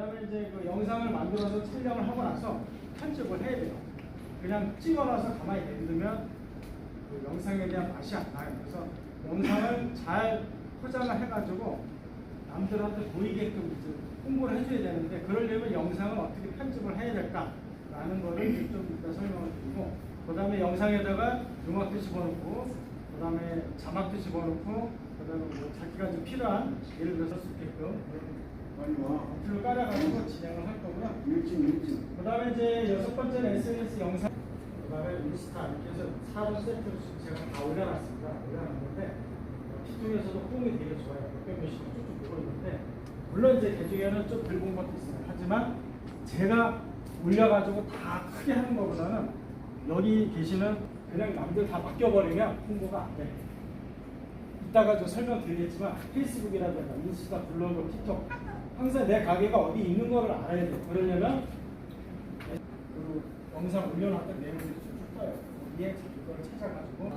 그다음에 이제 그 영상을 만들어서 촬영을 하고 나서 편집을 해야 돼요. 그냥 찍어놔서 가만히 내두면 그 영상에 대한 맛이 안 나요. 그래서 영상을 잘 포장을 해가지고 남들한테 보이게끔 이제 홍보를 해줘야 되는데 그러려면 영상을 어떻게 편집을 해야 될까라는 거를 좀 이따 설명을 드리고 그 다음에 영상에다가 음악도 집어넣고 그 다음에 자막도 집어넣고 그 다음에 뭐 자기가 좀 필요한 예를 들어서 있게끔 빨리 와. 어플을 깔아가지고 진행을 할 거고요. 일찍 일찍. 그 다음에 이제 여섯 번째는 SNS 영상 그 다음에 인스타 이렇게 해서 4번 세트로 제가 다 올려놨습니다. 올려놨는데 피통에서도 호응이 되게 좋아요. 몇백 몇십 쭉쭉 보고 있는데 물론 이제 그 중에는 좀덜본 것도 있어요. 하지만 제가 올려가지고 다 크게 하는 것보다는 여기 계시는 그냥 남들 다 맡겨버리면 홍보가 안 돼요. 이따가 좀 설명드리겠지만 페이스북이라든가 인스타, 블로그, 틱톡 항상 내 가게가 어디 있는 거를 알아야 돼요. 그러려면 그 영상 올려놨던 내용들이 쭉쭉 떠요. 거기에 그거를 찾아가지고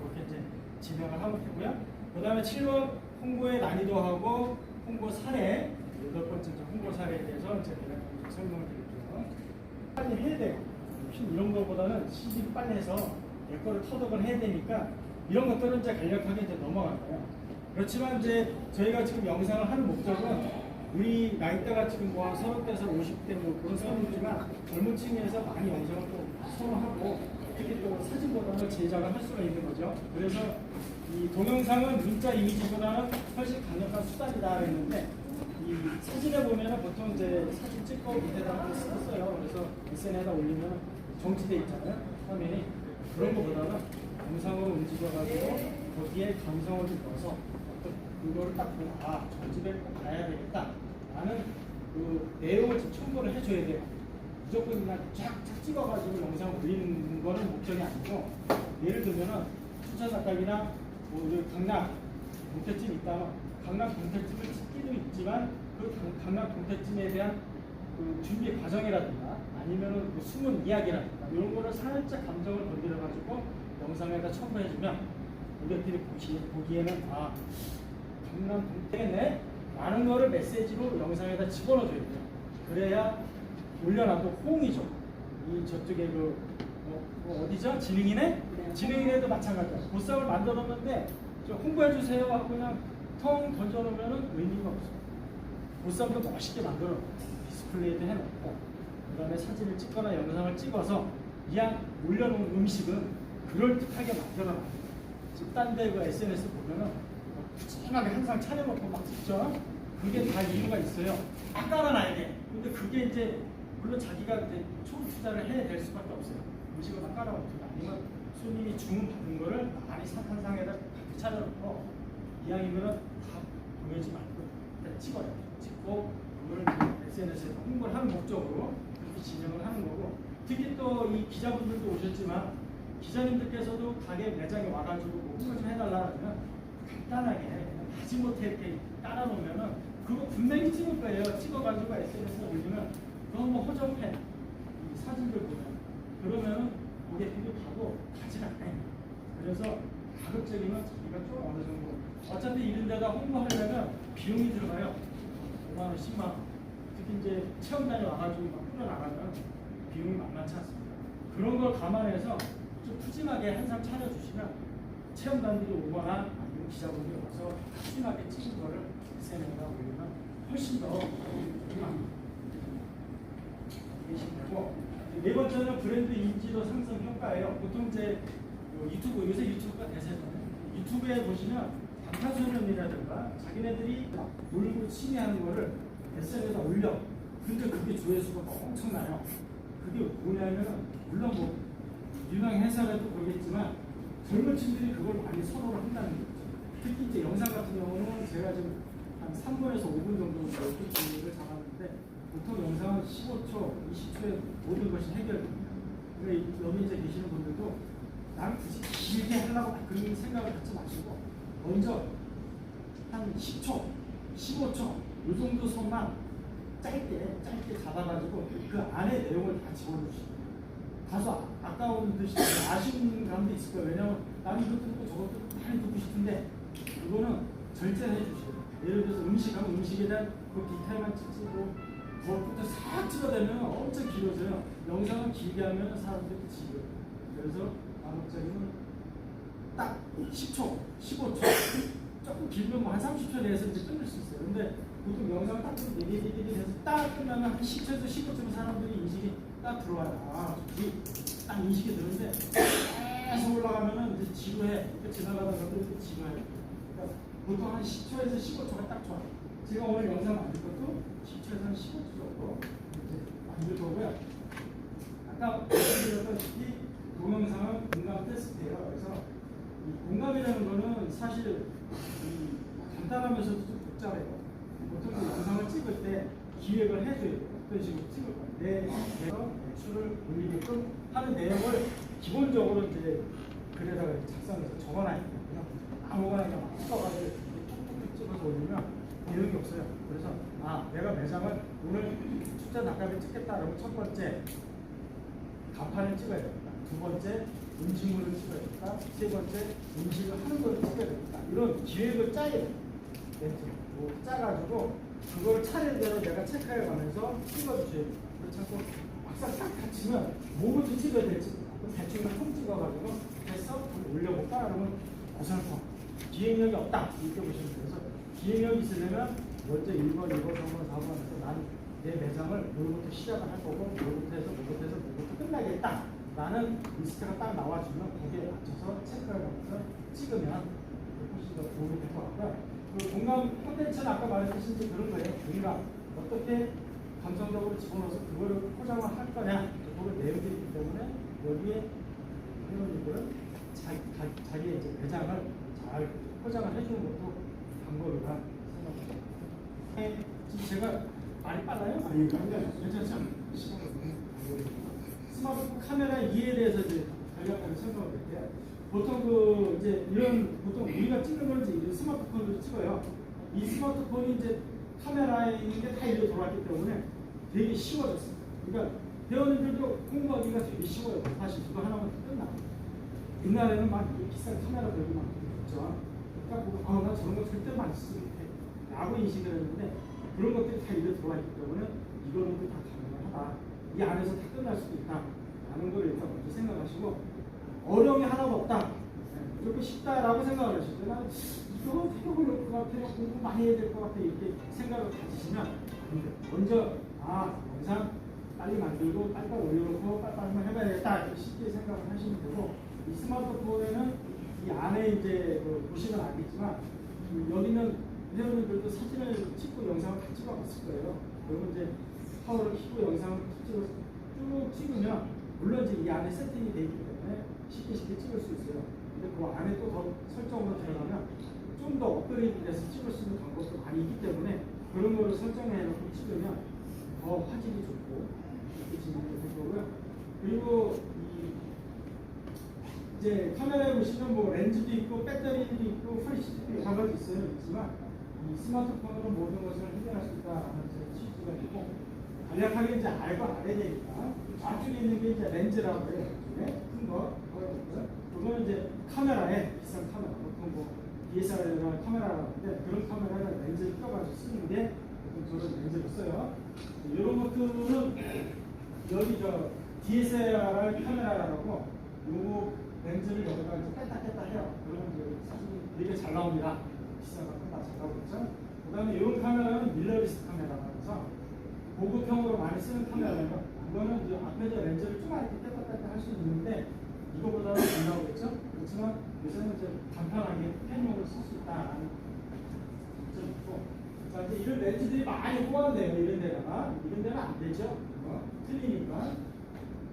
그렇게 이제 진행을 하면 되고요. 그 다음에 7번 홍보의 난이도하고 홍보 사례 여덟 번째 홍보 사례에 대해서 제가 좀 설명을 드릴게요. 빨리 해야 돼요. 핀 이런 거보다는 시집 빨리 해서 내 거를 터득을 해야 되니까 이런 것들은 이제 간략하게 이제 넘어갈 거예요. 그렇지만 이제 저희가 지금 영상을 하는 목적은 우리 나이대가 지금 뭐 30대에서 50대 뭐 그런 사람이지만 젊은 층에서 많이 영상을 또 선호하고 특히 또 사진보다는 제작을 할 수가 있는 거죠. 그래서 이 동영상은 문자 이미지보다는 훨씬 강력한 수단이다 그랬는데 이 사진에 보면은 보통 이제 사진 찍고 밑에다가 썼어요. 그래서 SNS에다 올리면 정지돼 있잖아요. 화면이 그런 거보다는 영상으로 움직여가지고 거기에 감성을 좀 넣어서 그거를 딱 보고 아저 집에 꼭 가야 되겠다 라는 그 내용을 좀 첨부를 해줘야 돼요. 무조건 그냥 쫙쫙 찍어가지고 영상 올리는 거는 목적이 아니고 예를 들면은 수차작가이나 뭐 강남 동태찜 있다면 강남 동태찜을 찍기도 있지만 그 강- 강남 동태찜에 대한 그 준비 과정이라든가 아니면은 그 숨은 이야기라든가 이런 거를 살짝 감정을 건드려 가지고 영상에다 첨부해주면 고객들이 보시, 보기에는 아 강남 동태네 라는 거를 메시지로 영상에다 집어넣어줘야 돼요. 그래야 올려놔도 호응이죠. 이 저쪽에 그 어, 디죠 지능이네? 지능이네도 마찬가지야. 보쌈을 만들었는데 저 홍보해주세요 하고 그냥 텅 던져놓으면 의미가 없어요. 보쌈도 멋있게 만들어 놓고 디스플레이도 해놓고 그 다음에 사진을 찍거나 영상을 찍어서 그냥 올려놓은 음식은 그럴듯하게 만들어놔요. 지금 딴데 그 SNS 보면은 푸짐하게 항상 차려놓고 막 찍죠. 그게 다 이유가 있어요. 딱 깔아놔야 돼. 근데 그게 이제 물론 자기가 이제 초 투자를 해야 될 수밖에 없어요. 음식을 막 깔아놓든가 아니면 손님이 주문 받은 거를 많이 사탄상에다 가득 차려놓고 이왕이면은 다 보내지 말고 일단 찍어요. 찍고 그걸 SNS에 홍보를 하는 목적으로 그렇게 진행을 하는 거고 특히 또 이 기자분들도 오셨지만 기자님들께서도 가게 매장에 와가지고 뭐 홍보 좀 해달라 그러면 간단하게 그냥 마지못해 이렇게 깔아놓으면은 그거 분명히 찍을 거예요. 찍어가지고 SNS에 올리면 그건 뭐 허접해. 이 사진들 보면 그러면은 고객들이 봐도 가지 않아요. 그래서 가급적이면 자기가 좀 어느 정도 어차피 이런 데다 홍보하려면 비용이 들어가요. 5만 원, 10만 원. 특히 이제 체험단이 와가지고 막 뿌려나가면 비용이 만만치 않습니다. 그런 걸 감안해서 좀 푸짐하게 한 상 차려주시면 체험단들이 오거나 기자분들이 와서 푸짐하게 찍은 거를 SNS에다 올리면 훨씬 더 되시고 네 번째는 브랜드 인지도 상승 효과예요. 보통 이제 그 유튜브 요새 유튜브가 대세잖아요. 유튜브에 보시면 방탄소년이라든가 자기네들이 놀고 취미하는 거를 SNS에다 올려. 근데 그게 조회수가 엄청나요. 그게 뭐냐면 물론 뭐 유명 회사라도 그러겠지만 젊은 층들이 그걸 많이 선호를 한다는 거죠. 특히 이제 영상 같은 경우는 제가 지금 한 3분에서 5분 정도 이렇게 준비를 잡았는데 보통 영상은 15초, 20초에 모든 것이 해결됩니다. 그러니까 여기 이제 계시는 분들도 난 굳이 길게 하려고 막 그런 생각을 갖지 마시고 먼저 한 10초, 15초 이 정도 선만 짧게 짧게 잡아가지고 그 안에 내용을 다 집어넣으시고 다소 아- 아까운 듯이 아쉬운 감도 있을 거예요. 왜냐면 나는 이것도 듣고 저것도 많이 듣고 싶은데 그거는 절제를 해주셔야 돼요. 예를 들어서 음식하면 음식에 대한 그 디테일만 찍고 무엇부터 싹 찍어대면 엄청 길어져요. 영상을 길게 하면 사람들이 지겨요. 그래서 암흑적이면 딱 10초, 15초, 조금 길면 뭐 한 30초 내에서 이제 끝낼 수 있어요. 근데 보통 영상 딱 디디디디 해서 딱 끝나면 한 10초에서 15초면 사람들이 인식이 딱 들어와요. 아. 딱 인식이 드는데 계속 올라가면은 이제 지루해. 이렇게 지나가다가 그래도 지루해. 보통 한 10초에서 15초가 딱 좋아요. 제가 오늘 영상 만들 것도 10초에서 한 15초 정도 이제 만들 거고요. 아까 말씀드렸다시피 동영상은 공감 테스트예요. 그래서 이 공감이라는 거는 사실 이 간단하면서도 좀 복잡해요. 보통 그 영상을 찍을 때 기획을 해줘야 돼요. 어떤 식으로 찍을. 내 내가 매출을 올리게끔 하는 내용을 기본적으로 이제 글에다가 이렇게 작성해서 적어놔야 되거든요. 아무거나 막 써가지고 톡톡톡 찍어서 올리면 내용이 없어요. 그래서 아 내가 매장을 오늘 숫자 닭갈비 찍겠다 그러면 첫 번째 간판을 찍어야 됩니다. 두 번째 음식물을 찍어야 됩니다. 세 번째 음식을 하는 걸 찍어야 됩니다. 이런 기획을 짜야. 멘트. 뭐 짜가지고 그걸 차례대로 내가 체크해 가면서 돼요. 그렇지 않고 막상 딱 닥치면 뭐부터 찍어야 될지 대충 통 찍어가지고 됐어? 올려볼까? 그러면 어설퍼. 기획력이 없다. 이렇게 보시면. 그래서 기획력이 있으려면 먼저 1번, 2번, 3번, 4번 해서 난내 매장을 뭐부터 시작을 할 거고 뭐부터 해서 뭐부터 해서 뭐부터 끝나겠다. 라는 리스트가 딱 나와주면 거기에 맞춰서 체크를 하면서 찍으면 훨씬 더 도움이 될 것 같고요. 그 공감 콘텐츠는 아까 말했듯이 그런 거예요. 우리가 어떻게 감성적으로 집어넣어서 그거를 포장을 할 거냐. 그걸 내용들이 있기 때문에 여기에 회원님들은 자기, 자, 자기의 이제 매장을 잘 포장을 해주는 것도 방법이라 생각합니다. 네, 제가 말이 빨라요? 아니, 괜찮죠? 스마트폰 카메라 이해에 대해서 이제 간략하게 설명을 드릴게요. 보통 그 이제 이런 보통 우리가 찍는 건 이제 스마트폰으로 찍어요. 이 스마트폰이 이제 카메라에 있는 게 다 이렇게 돌아왔기 때문에 되게 쉬워졌어요. 그러니까 회원님들도 공부하기가 되게 쉬워요. 사실 그거 하나만 끝나. 옛날에는 막 비싼 카메라 들고 막 있죠. 그러니까 보고 아나 저런 거 절대 안 쓰지 못해. 라고 인식을 했는데 그런 것들이 다 이렇게 들어와 있기 때문에 이거는 다 가능하다. 이 안에서 다 끝날 수도 있다. 라는 걸 일단 먼저 생각하시고 어려움이 하나도 없다. 네, 무조건 쉽다라고 생각을 하시죠. 나는 이거 되게 어려울 것 같아. 공부 많이 해야 될 것 같아. 이렇게 생각을 가지시면. 먼저 아 영상 빨리 만들고 빨리빨리 올려놓고 빨리빨리 해봐야겠다. 이렇게 쉽게 생각을 하시면 되고 이 스마트폰에는 이 안에 이제 그 보시면 알겠지만 그 여기는 회원님들도 사진을 찍고 영상을 다 찍어봤을 거예요. 그러면 이제 파워를 켜고 영상을 찍어 쭉 찍으면 물론 이제 이 안에 세팅이 되어 있기 때문에 쉽게 쉽게 찍을 수 있어요. 근데 그 안에 또 더 설정으로 들어가면 좀 더 업그레이드돼서 찍을 수 있는 방법도 많이 있기 때문에 그런 거를 설정해 놓고 찍으면 더 화질이 좋고 이렇게 진행이 될 거고요. 그리고 이 이제 카메라에 보시면 뭐 렌즈도 있고 배터리도 있고 프레시도 여러 가지 있어요. 있지만 이 스마트폰으로 모든 것을 해결할 수 있다라는 취지가 있고 간략하게 이제 알고 되니까 앞쪽에 있는 게 이제 렌즈라고 해요. 큰 거, 그거는 이제 카메라에 비싼 카메라, 보통 뭐 DSLR이나 카메라라고 하는데 그런 카메라를 렌즈를 껴가지고 쓰는 게 보통 저런 렌즈를 써요. 이런 것들은 여기 저 DSLR 카메라라고 요거 렌즈를 여기다 이제 뺐다 뺐다 해요. 그러면 이제 사진이 되게 잘 나옵니다. 비싼 것도 다잘 나오겠죠. 그 다음에 이런 카메라는 밀러리스트 카메라라고 해서 고급형으로 많이 쓰는 카메라예요. 이거는 이제 앞에 저 렌즈를 좀 이렇게 뺐다 뺐다 할 수 있는데 이거보다는 안 나오겠죠. 그렇지만 요새는 이제 간편하게 펜용으로 쓸 수 있다라는 장점이 있고 자 이제 이런 렌즈들이 많이 호환돼요. 이런 데다가 이런 데는 안 되죠. 어? 틀리니까.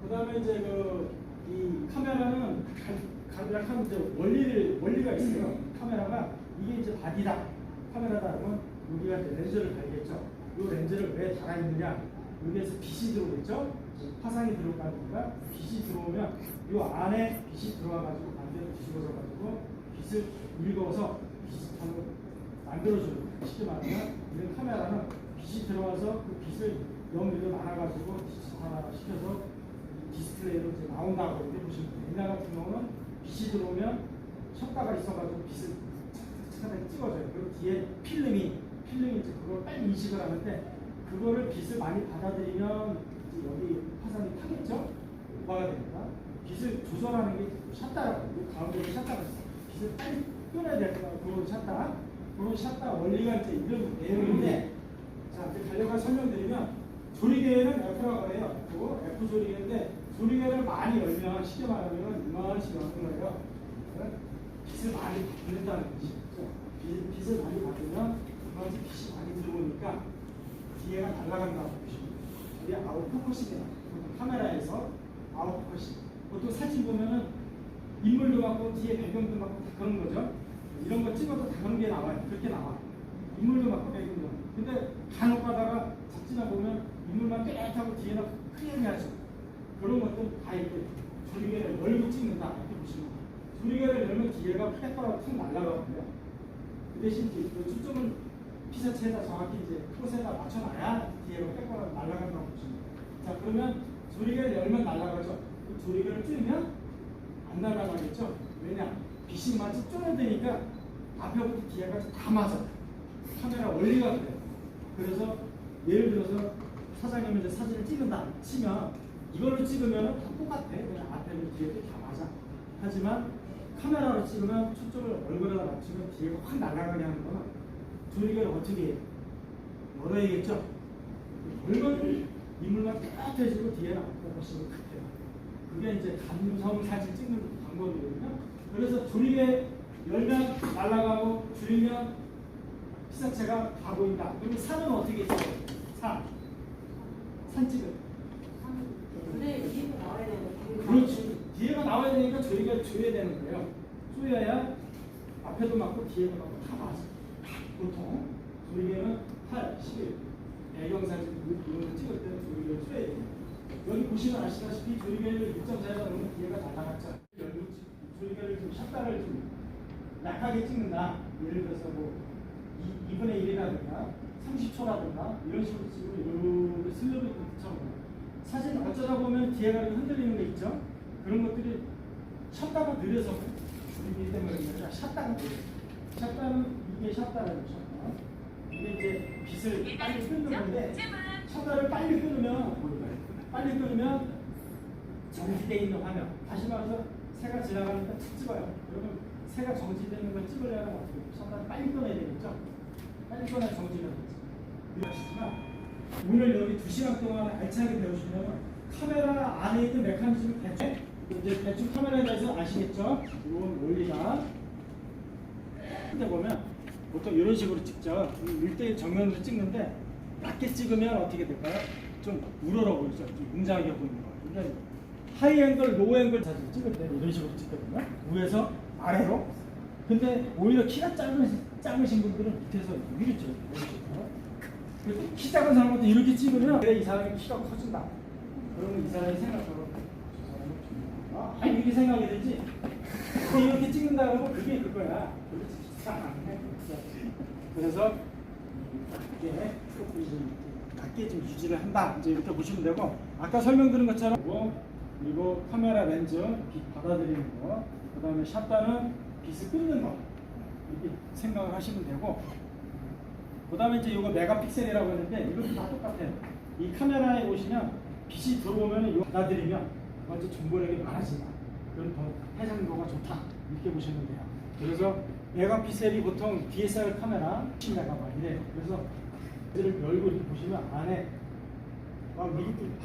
그 다음에 이제 그 이 카메라는 가- 간략한 이제 원리를 원리가 있어요. 카메라가 이게 이제 바디다. 카메라다 그러면 우리가 이제 렌즈를 달겠죠. 이 렌즈를 왜 달아 있느냐? 여기에서 빛이 들어오겠죠. 화상이 들어가니까 빛이 들어오면 이 안에 빛이 들어와가지고 반대로 뒤집어져 가지고 빛을 읽어서 빛을 만들어주는 거예요. 쉽게 말하면 이런 카메라는 빛이 들어와서 그 빛을 연기를 나눠가지고 디지털화 시켜서 이 디스플레이로 이제 나온다고 이렇게 보시면 돼요. 옛날 같은 경우는 빛이 들어오면 셔가가 있어가지고 빛을 착착착 찍어줘요. 그리고 뒤에 필름이 필름이 이제 그걸 빨리 인식을 하는데 그거를 빛을 많이 받아들이면 이제 여기 화살이 타겠죠? 오버가 됩니다. 빛을 조절하는 게 샷다라고. 가운데로 샷다가 있어요. 빛을 빨리 끊어야 될 거예요. 그런 샷다. 그런 샷다 원리가 이제 이런 내용인데 자, 이제 간략하게 설명드리면 조리개는 F라고 해요. F, F 조리개인데 조리개를 많이 열면 쉽게 말하면 이만씩 여는 거예요. 빛을 많이 받는다는 뜻이죠. 빛, 빛을 많이 받으면 이만큼 빛이 많이 들어오니까 뒤에가 날아간다고 보시면 돼요. 이게 아웃포커싱이에요. 카메라에서 아웃포커싱. 보통 사진 보면은 인물도 맞고 뒤에 배경도 맞고 다 그런 거죠. 이런 거 찍어도 다 그런 게 나와요. 그렇게 나와. 인물도 맞고 배경도. 근데 간혹 가다가 작지나 보면 인물만 뚜렷하고 뒤에는 크게 하죠. 그런 것들 다 이렇게 조리개를 열고 찍는다. 이렇게 보시면 돼요. 조리개를 열면 뒤에가 페퍼가 툭 날아가거든요. 그 대신 그 초점은 피사체에다 정확히 이제 컷에다 맞춰놔야 뒤에가 페퍼가 날아간다고 보시면 돼요. 자 그러면 조리개를 열면 날아가죠. 그 조리개를 줄이면 안 날아가겠죠. 왜냐 빛이 마치 쪼여드니까 앞에부터 뒤에까지 다 맞아. 카메라 원리가 그래요. 그래서 예를 들어서 사장님이 이제 사진을 찍는다 치면 이걸로 찍으면 다 똑같아. 그냥 앞에는 뒤에도 다 맞아. 하지만 카메라로 찍으면 초점을 얼굴에다 맞추면 뒤에가 확 날아가게 하는 거는 조리개를 어떻게 해요? 열어야겠죠? 물건 인물만 따뜻해지고 뒤에는 앞으로 급해요. 그게 이제 감성 사진 찍는 방법이거든요. 그래서 조리개 열면 날아가고 줄이면 피사체가 가 보인다. 그리고 산은 어떻게 있어요? 산. 산 찍은. 근데 이거 나와야 되는 그렇지. 뒤에가 나와야 되니까 조리개를 줘야 되는 거예요. 줘야야 앞에도 맞고 뒤에도 맞고 다 맞아. 보통 조리개는 8, 11, 배경사진 이런 거 찍을 때는 조리개를 줘야 돼요. 여기 보시면 아시다시피 조리개를 6.4에다 놓으면 뒤에가 날아갔죠. 여기 조리개를 좀 샷다를 좀 약하게 찍는다. 예를 들어서 뭐 2, 2분의 1이라든가 30초라든가 이런 식으로 찍으면 이렇게 슬로비처럼 사진 어쩌다 보면 이렇게 흔들리는 게 있죠. 그런 것들이 샷다가 느려서 줄이기 때문에 그냥 샷다가 느려. 샷다는 이게 샷다라는 샷다. 이게 이제 빛을 빨리 끊는 건데 샷다를 빨리 끊으면 빨리 끊으면 정지되어 있는 화면. 다시 말해서 새가 지나가니까 툭 찍어요. 그러면 새가 정지되어 있는 걸 찍으려면 어떻게? 샷다를 빨리 끊어야 되겠죠. 빨리 끊어야 정지가 되죠. 이해하시지만 오늘 여기 두 시간 동안 알차게 배우시면 카메라 안에 있는 메커니즘을 대충 이제 대충 카메라에 대해서 아시겠죠? 이건 원리가 근데 보면 보통 이런 식으로 찍죠. 1대1 정면으로 찍는데 낮게 찍으면 어떻게 될까요? 좀 우러러 보이죠? 좀 웅장하게 보이는 거예요. 근데 하이 앵글, 로우 앵글 사진 찍을 때 이런 식으로 찍거든요. 위에서 아래로. 근데 오히려 키가 작으신, 작으신 분들은 밑에서 위로 찍어요. 그래서 키 작은 사람한테 이렇게 찍으면 그래 이 사람이 키가 커진다. 그러면 이 사람이 생각하고 아, 아 이렇게 생각이 되지. 이렇게 찍는다 그러면 그게 그거야. 그래서 이게 조금 좀 낮게 좀 유지를 한다. 이제 이렇게 보시면 되고 아까 설명드린 것처럼 그리고, 카메라 렌즈 빛 받아들이는 거, 그 다음에 샷다는 빛을 끊는 거 이렇게 생각을 하시면 되고 그 다음에 이제 이거 메가픽셀이라고 했는데 이것도 다 똑같아요. 이 카메라에 보시면 빛이 들어오면 이거 받아들이면 먼저 정보력이 많아진다. 그럼 더 해상도가 좋다. 이렇게 보시면 돼요. 그래서 메가픽셀이 보통 DSLR 카메라 10메가 막 이래요. 그래서 이를 열고 이렇게 보시면 안에 막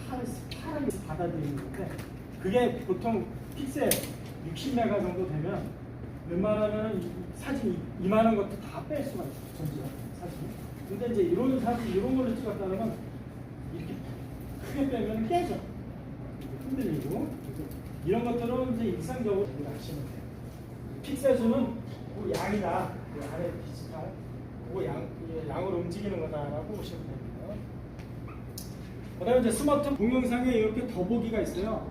파란, 파랗게 받아들이는 건데 그게 보통 픽셀 60메가 정도 되면 웬만하면 이 사진 이- 이만한 것도 다 뺄 수가 있어요. 전지가 사진. 근데 이제 이런 사진 이런 걸로 찍었다 그러면 이렇게 크게 빼면 깨져. 흔들리고 이런 것들은 이제 일상적으로 아시면 돼요. 픽셀 수는 그 양이다. 그 아래 비슷한 그 양, 이 양으로 움직이는 거다라고 보시면 됩니다. 그 다음에 이제 스마트 동영상에 이렇게 더보기가 있어요.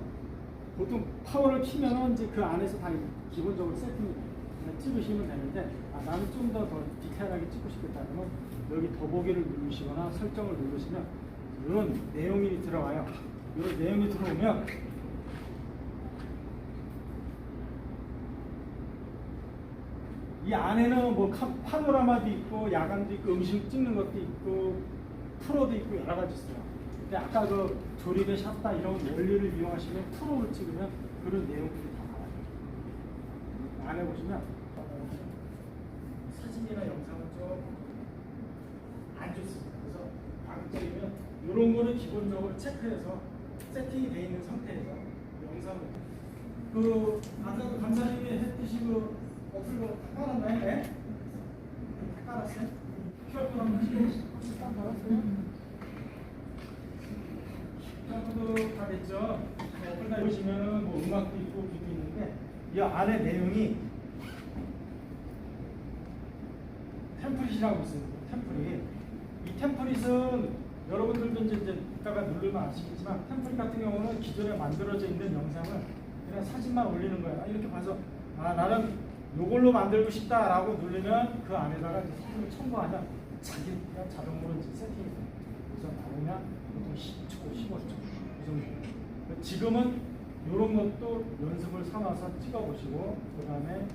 보통 파워를 키면은 이제 그 안에서 다 기본적으로 세팅이 돼요. 찍으시면 되는데 아, 나는 좀 더 더 디테일하게 찍고 싶겠다 그러면 여기 더보기를 누르시거나 설정을 누르시면 이런 내용이 들어와요. 이런 내용이 들어오면 이 안에는 뭐 카- 파노라마도 있고 야광도 있고 음식 찍는 것도 있고 프로도 있고 여러 가지 있어요. 근데 아까 그 조립의 샷다 이런 원리를 이용하시면 프로를 찍으면 그런 내용들이 다 나와요. 안에 보시면 어, 사진이나 영상은 좀안 좋습니다. 그래서 광적이면 이런 거를 기본적으로 체크해서 세팅이 되어 있는 상태에서 영상을 그 아까 그 감사님이 했듯이 그 어플 거다 깔았나요? 네? 다 깔았어요? QR코드 한번 찍어보시죠. 딱 깔았어요? QR코드 다 됐죠? 어, 어플 다 보시면은 뭐 음악도 있고 빛도 있는데 이 안에 내용이 템플릿이라고 있습니다. 템플릿. 이 템플릿은 여러분들도 이제, 이따가 누르면 아시겠지만 템플릿 같은 경우는 기존에 만들어져 있는 영상을 그냥 사진만 올리는 거예요. 이렇게 봐서 아 나는 요걸로 만들고 싶다라고 누르면 그 안에다가 사진을 첨부하면 자기가 자동으로 이제 세팅이 돼요. 그래서 나오면 보통 10초, 15초 이 정도. 지금은 이런 것도 연습을 삼아서 찍어보시고 그 다음에